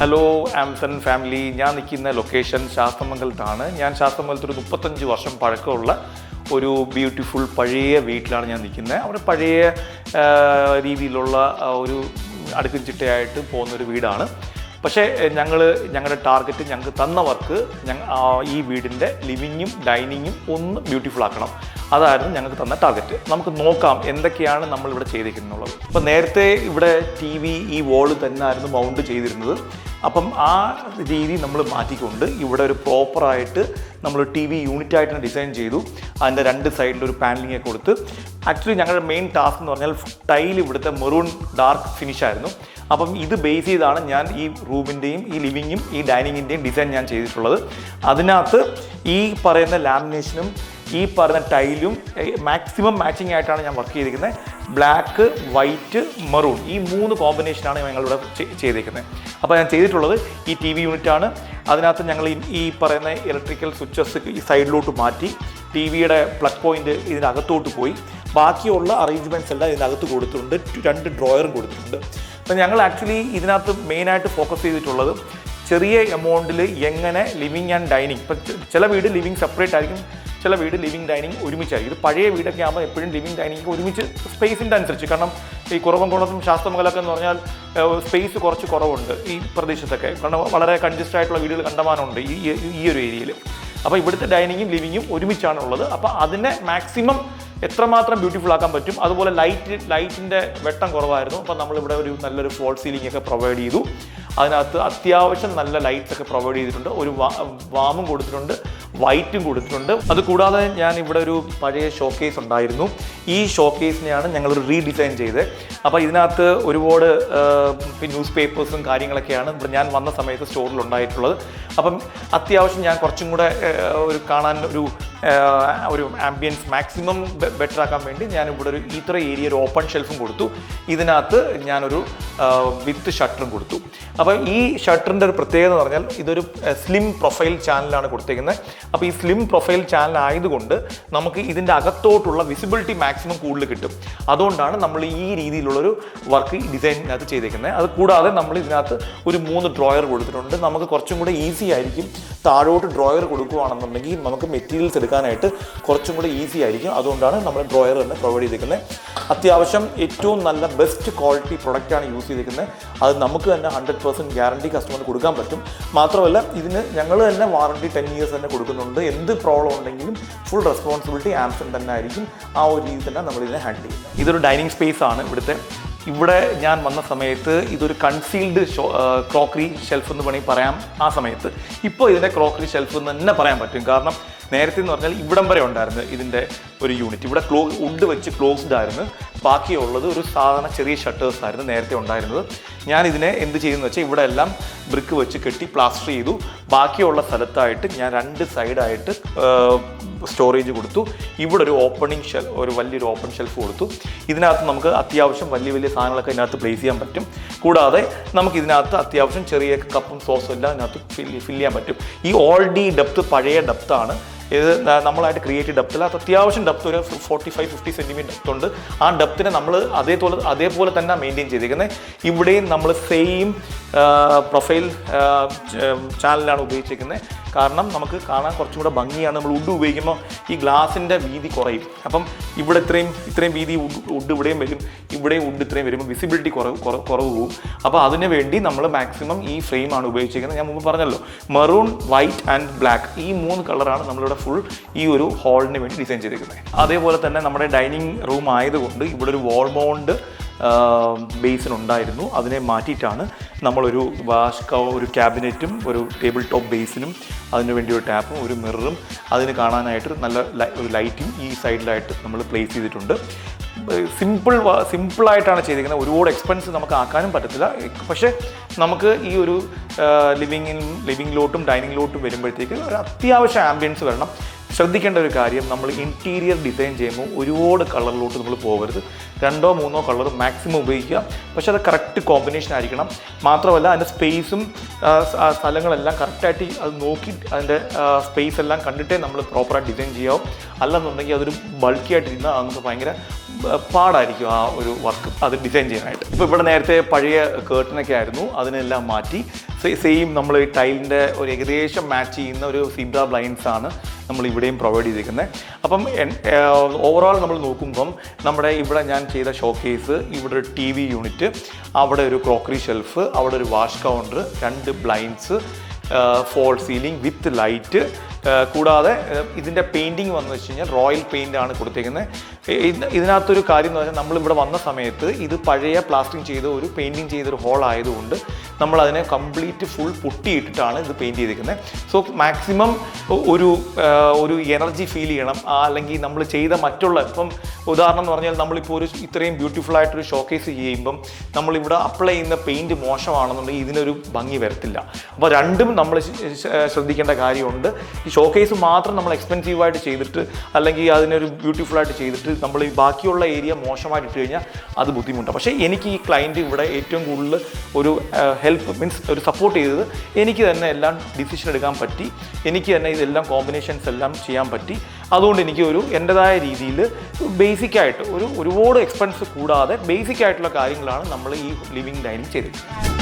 Hello ആംസൺ family ഞാൻ നിൽക്കുന്ന location ശാസ്തമംഗലത്താണ്. ഞാൻ ശാസ്തമംഗലത്ത് ഒരു മുപ്പത്തഞ്ച് വർഷം പഴക്കമുള്ള ഒരു ബ്യൂട്ടിഫുൾ പഴയ വീട്ടിലാണ് ഞാൻ നിൽക്കുന്നത്. അവിടെ പഴയ രീതിയിലുള്ള ഒരു അടുക്കും ചിട്ടയായിട്ട് പോകുന്ന ഒരു വീടാണ്. പക്ഷേ ഞങ്ങൾ ഞങ്ങളുടെ ടാർഗറ്റ് ഞങ്ങൾക്ക് തന്ന വർക്ക് ഈ വീടിന്റെ ലിവിങ്ങും ഡൈനിങ്ങും ഒന്ന് ബ്യൂട്ടിഫുൾ ആക്കണം. അതായിരുന്നു ഞങ്ങൾക്ക് തന്ന ടാർഗറ്റ് നമുക്ക് നോക്കാം എന്തൊക്കെയാണ് നമ്മൾ ഇവിടെ ചെയ്തിരിക്കുന്നുള്ളത്. അപ്പോൾ നേരത്തെ ഇവിടെ ടി വി ഈ വോൾ തന്നെ ആയിരുന്നു മൗണ്ട് ചെയ്തിരുന്നത്. അപ്പം ആ രീതി നമ്മൾ മാറ്റിക്കൊണ്ട് ഇവിടെ ഒരു പ്രോപ്പറായിട്ട് നമ്മൾ ടി വി യൂണിറ്റ് ആയിട്ട് ഡിസൈൻ ചെയ്തു. അതിന്റെ രണ്ട് സൈഡിൽ ഒരു പാനലിംഗ് ഒക്കെ കൊടുത്ത്. ആക്ച്വലി ഞങ്ങളുടെ മെയിൻ ടാസ്ക് എന്ന് പറഞ്ഞാൽ ടൈൽ ഇവിടുത്തെ മെറൂൺ ഡാർക്ക് ഫിനിഷ് ആയിരുന്നു. അപ്പം ഇത് ബേസ് ചെയ്താണ് ഞാൻ ഈ റൂമിന്റെയും ഈ ലിവിങ്ങും ഈ ഡൈനിങ്ങിന്റെയും ഡിസൈൻ ഞാൻ ചെയ്തിട്ടുള്ളത്. അതിനകത്ത് ഈ പറയുന്ന ലാമിനേഷനും ഈ പറഞ്ഞ ടൈലും മാക്സിമം മാച്ചിങ് ആയിട്ടാണ് ഞാൻ വർക്ക് ചെയ്തിരിക്കുന്നത്. ബ്ലാക്ക് വൈറ്റ് മെറൂൺ ഈ മൂന്ന് കോമ്പിനേഷനാണ് ഞങ്ങൾ ഇവിടെ ചെയ്തിരിക്കുന്നത് അപ്പോൾ ഞാൻ ചെയ്തിട്ടുള്ളത് ഈ ടി വി യൂണിറ്റാണ് അതിനകത്ത് ഞങ്ങൾ ഈ- ഈ പറയുന്ന ഇലക്ട്രിക്കൽ സ്വിച്ചസ് ഈ സൈഡിലോട്ട് മാറ്റി ടി വിയുടെ പ്ലഗ് പോയിന്റ് ഇതിനകത്തോട്ട് പോയി. ബാക്കിയുള്ള അറേഞ്ച്മെന്റ്സ് എല്ലാം ഇതിനകത്ത് കൊടുത്തിട്ടുണ്ട്. രണ്ട് ഡ്രോയറും കൊടുത്തിട്ടുണ്ട്. അപ്പം ഞങ്ങൾ ആക്ച്വലി ഇതിനകത്ത് മെയിനായിട്ട് ഫോക്കസ് ചെയ്തിട്ടുള്ളത് ചെറിയ എമൗണ്ടിൽ എങ്ങനെ ലിവിങ് ആൻഡ് ഡൈനിങ് ഇപ്പം ചില വീട് ലിവിങ് സെപ്പറേറ്റ് ആയിരിക്കും. ചില വീട് ലിവിങ് ഡൈനിങ് ഒരുമിച്ചായിരിക്കും. ഇത് പഴയ വീടൊക്കെ ആകുമ്പോൾ എപ്പോഴും ലിവിങ് ഡൈനിങ് ഒരുമിച്ച് സ്പേസിന്റെ അനുസരിച്ച്. കാരണം ഈ കുറവംകുളത്തും ശാസ്ത്രമംഗലമൊക്കെ എന്ന് പറഞ്ഞാൽ സ്പേസ് കുറച്ച് കുറവുണ്ട് ഈ പ്രദേശത്തൊക്കെ. കാരണം വളരെ കൺജസ്റ്റ് ആയിട്ടുള്ള വീടുകൾ കണ്ടമാനമുണ്ട് ഈ ഈ- ഒരു ഏരിയയിൽ അപ്പോൾ ഇവിടുത്തെ ഡൈനിങ്ങും ലിവിങ്ങും ഒരുമിച്ചാണുള്ളത്. അപ്പോൾ അതിനെ മാക്സിമം എത്രമാത്രം ബ്യൂട്ടിഫുൾ ആക്കാൻ പറ്റും? അതുപോലെ ലൈറ്റ് ലൈറ്റിന്റെ വെട്ടം കുറവായിരുന്നു. അപ്പോൾ നമ്മളിവിടെ ഒരു നല്ലൊരു ഫോൾ സീലിംഗ് ഒക്കെ പ്രൊവൈഡ് ചെയ്തു. അതിനകത്ത് അത്യാവശ്യം നല്ല ലൈറ്റ്സ് ഒക്കെ പ്രൊവൈഡ് ചെയ്തിട്ടുണ്ട്. ഒരു വാമും കൊടുത്തിട്ടുണ്ട്. വൈറ്റും കൊടുത്തിട്ടുണ്ട്. അത് കൂടാതെ ഞാൻ ഇവിടെ ഒരു പഴയ ഷോക്കേസ് ഉണ്ടായിരുന്നു. ഈ ഷോക്കേസിനെയാണ് ഞങ്ങൾ റീഡിസൈൻ ചെയ്ത് അപ്പോൾ ഇതിനകത്ത് ഒരുപാട് ന്യൂസ് പേപ്പേഴ്സും കാര്യങ്ങളൊക്കെയാണ് ഇവിടെ ഞാൻ വന്ന സമയത്ത് സ്റ്റോറിൽ ഉണ്ടായിട്ടുള്ളത്. അപ്പം അത്യാവശ്യം ഞാൻ കുറച്ചും കൂടെ ഒരു കാണാൻ ഒരു ഒരു ആംബിയൻസ് മാക്സിമം ബെറ്റർ ആക്കാൻ വേണ്ടി ഞാൻ ഇവിടെ ഒരു ഇത്ര ഏരിയ ഒരു ഓപ്പൺ ഷെൽഫും കൊടുത്തു. ഇതിനകത്ത് ഞാനൊരു വിത്ത് ഷട്ടറും കൊടുത്തു. അപ്പോൾ ഈ ഷട്ടറിന്റെ ഒരു പ്രത്യേകത എന്ന് പറഞ്ഞാൽ ഇതൊരു സ്ലിം പ്രൊഫൈൽ ചാനലാണ് കൊടുത്തേക്കുന്നത് അപ്പോൾ ഈ സ്ലിം പ്രൊഫൈൽ ചാനൽ ആയതുകൊണ്ട് നമുക്ക് ഇതിന്റെ അകത്തോട്ടുള്ള വിസിബിലിറ്റി മാക്സിമം കൂടുതൽ കിട്ടും. അതുകൊണ്ടാണ് നമ്മൾ ഈ രീതിയിലുള്ളൊരു വർക്ക് ഡിസൈനിനകത്ത് ചെയ്തേക്കുന്നത് അത് കൂടാതെ നമ്മൾ ഇതിനകത്ത് ഒരു മൂന്ന് ഡ്രോയർ കൊടുത്തിട്ടുണ്ട്. നമുക്ക് കുറച്ചും കൂടെ ഈസി ആയിരിക്കും താഴോട്ട് ഡ്രോയർ കൊടുക്കുകയാണെന്നുണ്ടെങ്കിൽ നമുക്ക് മെറ്റീരിയൽസ് എടുക്കാനായിട്ട് കുറച്ചും കൂടി ഈസി ആയിരിക്കും. അതുകൊണ്ടാണ് നമ്മൾ ഡ്രോയർ തന്നെ പ്രൊവൈഡ് ചെയ്തിരിക്കുന്നത്. അത്യാവശ്യം ഏറ്റവും നല്ല ബെസ്റ്റ് ക്വാളിറ്റി പ്രൊഡക്റ്റാണ് യൂസ് ചെയ്തിരിക്കുന്നത്. അത് നമുക്ക് തന്നെ ഹൺഡ്രഡ് പെർസെന്റ് ഗ്യാരണ്ടി കസ്റ്റമറിന് കൊടുക്കാൻ പറ്റും. മാത്രമല്ല ഇതിന് ഞങ്ങൾ തന്നെ വാറണ്ടി ടെൻ ഇയേഴ്സ് തന്നെ കൊടുക്കുന്നുണ്ട്. എന്ത് പ്രോബ്ലം ഉണ്ടെങ്കിലും ഫുൾ റെസ്പോൺസിബിലിറ്റി ആംസൺ തന്നെ ആയിരിക്കും. ആ ഒരു രീതി തന്നെ നമ്മൾ ഇതിനെ ഹാൻഡിൽ ചെയ്യും ഇതൊരു ഡൈനിങ് സ്പേസ് ആണ് ഇവിടുത്തെ. ഇവിടെ ഞാൻ വന്ന സമയത്ത് ഇതൊരു കൺസീൽഡ് ക്രോക്കറി ഷെൽഫ് എന്ന് വേണമെങ്കിൽ പറയാം. ആ സമയത്ത് ഇപ്പോൾ ഇതിന്റെ ക്രോക്കറി ഷെൽഫ് എന്ന് തന്നെ പറയാൻ പറ്റും. കാരണം നേരത്തെ എന്ന് പറഞ്ഞാൽ ഇവിടം വരെ ഉണ്ടായിരുന്നു ഇതിന്റെ ഒരു യൂണിറ്റ് ഇവിടെ ക്ലോ വുഡ് വെച്ച് ക്ലോസ്ഡ് ആയിരുന്നു. ബാക്കിയുള്ളത് ഒരു സാധാരണ ചെറിയ ഷട്ടേഴ്സ് ആയിരുന്നു നേരത്തെ ഉണ്ടായിരുന്നത്. ഞാൻ ഇതിനെ എന്ത് ചെയ്തെന്ന് വെച്ചാൽ ഇവിടെ എല്ലാം ബ്രിക്ക് വെച്ച് കെട്ടി പ്ലാസ്റ്റർ ചെയ്തു. ബാക്കിയുള്ള സ്ഥലത്തായിട്ട് ഞാൻ രണ്ട് സൈഡായിട്ട് സ്റ്റോറേജ് കൊടുത്തു. ഇവിടെ ഒരു ഓപ്പണിംഗ് ഷെൽ ഒരു വലിയൊരു ഓപ്പൺ ഷെൽഫ് കൊടുത്തു. ഇതിനകത്ത് നമുക്ക് അത്യാവശ്യം വലിയ വലിയ സാധനങ്ങളൊക്കെ ഇതിനകത്ത് പ്ലേസ് ചെയ്യാൻ പറ്റും. കൂടാതെ നമുക്ക് ഇതിനകത്ത് അത്യാവശ്യം ചെറിയ കപ്പും സോസും എല്ലാം ഇതിനകത്ത് ഫിൽ ഫില്ല് ചെയ്യാൻ പറ്റും. ഈ ഓൾഡി ഡെപ്ത് പഴയ ഡെപ്താണ് ഇത് നമ്മളായിട്ട് ക്രിയേറ്റ് ഡെപ്തിൽ അത് അത്യാവശ്യം ഡെപ്ത് ഒരു forty five fifty centimetre depth ഉണ്ട്. ആ ഡെപ്തിനെ നമ്മൾ അതേപോലെ അതേപോലെ തന്നെ മെയിന്റെയിൻ ചെയ്തിരിക്കുന്നത് ഇവിടെയും നമ്മൾ സെയിം പ്രൊഫൈൽ ചാനലാണ് ഉപയോഗിച്ചിരിക്കുന്നത് കാരണം നമുക്ക് കാണാൻ കുറച്ചും കൂടെ ഭംഗിയാണ്. നമ്മൾ വുഡ് ഉപയോഗിക്കുമ്പോൾ ഈ ഗ്ലാസിന്റെ വീതി കുറയും. അപ്പം ഇവിടെ ഇത്രയും ഇത്രയും വീതി വുഡ് ഇവിടെയും വരും. ഇവിടെയും വുഡ് ഇത്രയും വരുമ്പോൾ വിസിബിലിറ്റി കുറവ് കുറവ് പോകും. അപ്പോൾ അതിന് വേണ്ടി നമ്മൾ മാക്സിമം ഈ ഫ്രെയിമാണ് ഉപയോഗിച്ചിരിക്കുന്നത്. ഞാൻ മുമ്പ് പറഞ്ഞല്ലോ മെറൂൺ വൈറ്റ് ആൻഡ് ബ്ലാക്ക് ഈ മൂന്ന് കളറാണ് നമ്മളിവിടെ ഫുൾ ഈ ഒരു ഹാളിന് വേണ്ടി ഡിസൈൻ ചെയ്തിരിക്കുന്നത്. അതേപോലെ തന്നെ നമ്മുടെ ഡൈനിങ് റൂം ആയതുകൊണ്ട് ഇവിടെ ഒരു വാൾ മൗണ്ട് ബേസിൻ ഉണ്ടായിരുന്നു അതിനെ മാറ്റിയിട്ടാണ് നമ്മളൊരു വാഷ് കവ ഒരു ക്യാബിനറ്റും ഒരു ടേബിൾ ടോപ്പ് ബേസിനും അതിന് വേണ്ടി ഒരു ടാപ്പും ഒരു മിററും അതിന് കാണാനായിട്ട് നല്ല ഒരു ലൈറ്റിംഗ് ഈ സൈഡിലായിട്ട് നമ്മൾ പ്ലേസ് ചെയ്തിട്ടുണ്ട്. സിമ്പിൾ സിമ്പിളായിട്ടാണ് ചെയ്തിരിക്കുന്നത്. ഒരുപാട് എക്സ്പെൻസ് നമുക്ക് ആക്കാനും പറ്റത്തില്ല. പക്ഷേ നമുക്ക് ഈ ഒരു ലിവിങ്ങിൽ ലിവിങ്ങിലോട്ടും ഡൈനിങ്ങിലോട്ടും വരുമ്പോഴത്തേക്ക് ഒരു അത്യാവശ്യം ആംബിയൻസ് വരണം. ശ്രദ്ധിക്കേണ്ട ഒരു കാര്യം നമ്മൾ ഇന്റീരിയർ ഡിസൈൻ ചെയ്യുമ്പോൾ ഒരുപാട് കളറിലോട്ട് നമ്മൾ പോകരുത്. രണ്ടോ മൂന്നോ കളർ മാക്സിമം ഉപയോഗിക്കുക. പക്ഷേ അത് കറക്റ്റ് കോമ്പിനേഷൻ ആയിരിക്കണം. മാത്രമല്ല അതിന്റെ സ്പേസും സ്ഥലങ്ങളെല്ലാം കറക്റ്റായിട്ട് അത് നോക്കി അതിന്റെ സ്പേസ് എല്ലാം കണ്ടിട്ടേ നമ്മൾ പ്രോപ്പറായിട്ട് ഡിസൈൻ ചെയ്യാവും. അല്ലെന്നുണ്ടെങ്കിൽ അതൊരു ബൾക്കി ആയിട്ടിരുന്നാൽ അത് നമുക്ക് ഭയങ്കര പാടായിരിക്കും ആ ഒരു വർക്ക് അത് ഡിസൈൻ ചെയ്യാനായിട്ട്. ഇപ്പോൾ ഇവിടെ നേരത്തെ പഴയ കേർട്ടനൊക്കെ ആയിരുന്നു. അതിനെല്ലാം മാറ്റി. സെയിം നമ്മൾ ഈ ടൈലിന്റെ ഒരു ഏകദേശം മാച്ച് ചെയ്യുന്ന ഒരു സിബ്ര ബ്ലൈൻസ് ആണ് നമ്മൾ ഇവിടെയും പ്രൊവൈഡ് ചെയ്തിരിക്കുന്നത്. അപ്പം ഓവറോൾ നമ്മൾ നോക്കുമ്പം നമ്മുടെ ഇവിടെ ഞാൻ ചെയ്ത ഷോക്കേസ് ഇവിടെ ഒരു ടി വി യൂണിറ്റ് അവിടെ ഒരു ക്രോക്കറി ഷെൽഫ് അവിടെ ഒരു വാഷ് കൗണ്ടർ രണ്ട് blinds false ceiling with light കൂടാതെ ഇതിന്റെ പെയിന്റിങ് വന്നു വെച്ച് കഴിഞ്ഞാൽ റോയൽ പെയിന്റ് ആണ് കൊടുത്തേക്കുന്നത് ഇത് ഇതിനകത്തൊരു കാര്യം എന്ന് പറഞ്ഞാൽ നമ്മളിവിടെ വന്ന സമയത്ത് ഇത് പഴയ പ്ലാസ്റ്റിംഗ് ചെയ്ത ഒരു പെയിന്റിങ് ചെയ്തൊരു ഹോൾ ആയതുകൊണ്ട് നമ്മൾ അതിനെ കംപ്ലീറ്റ് ഫുൾ പൊട്ടിയിട്ടിട്ടാണ് ഇത് പെയിന്റ് ചെയ്തിരിക്കുന്നത്. സോ മാക്സിമം ഒരു ഒരു എനർജി ഫീൽ ചെയ്യണം. അല്ലെങ്കിൽ നമ്മൾ ചെയ്ത മറ്റുള്ള ഇപ്പം ഉദാഹരണം എന്ന് പറഞ്ഞാൽ നമ്മളിപ്പോൾ ഒരു ഇത്രയും ബ്യൂട്ടിഫുൾ ആയിട്ടൊരു ഷോക്കേസ് ചെയ്യുമ്പം നമ്മളിവിടെ അപ്ലൈ ചെയ്യുന്ന പെയിന്റ് മോശമാണെന്നുണ്ടെങ്കിൽ ഇതിനൊരു ഭംഗി വരത്തില്ല. അപ്പോൾ രണ്ടും നമ്മൾ ശ്രദ്ധിക്കേണ്ട കാര്യമുണ്ട്. ഈ ഷോക്കേസ് മാത്രം നമ്മൾ എക്സ്പെൻസീവായിട്ട് ചെയ്തിട്ട് അല്ലെങ്കിൽ അതിനൊരു ബ്യൂട്ടിഫുൾ ആയിട്ട് ചെയ്തിട്ട് നമ്മൾ ഈ ബാക്കിയുള്ള ഏരിയ മോശമായിട്ട് ഇട്ട് കഴിഞ്ഞാൽ അത് ബുദ്ധിമുട്ടാണ്. പക്ഷേ എനിക്ക് ഈ ക്ലയന്റ് ഇവിടെ ഏറ്റവും കൂടുതൽ ഒരു മീൻസ് ഒരു സപ്പോർട്ട് ചെയ്തത് എനിക്ക് തന്നെ എല്ലാം ഡിസിഷൻ എടുക്കാൻ പറ്റി. എനിക്ക് തന്നെ ഇതെല്ലാം കോമ്പിനേഷൻസ് എല്ലാം ചെയ്യാൻ പറ്റി. അതുകൊണ്ട് എനിക്ക് ഒരു എന്റെതായ രീതിയിൽ ബേസിക്കായിട്ട് ഒരു ഒരുപാട് എക്സ്പെൻസ് കൂടാതെ ബേസിക് ആയിട്ടുള്ള കാര്യങ്ങളാണ് നമ്മൾ ഈ ലിവിങ് ഡൈനിങ് ചെയ്തിട്ടുള്ളത്.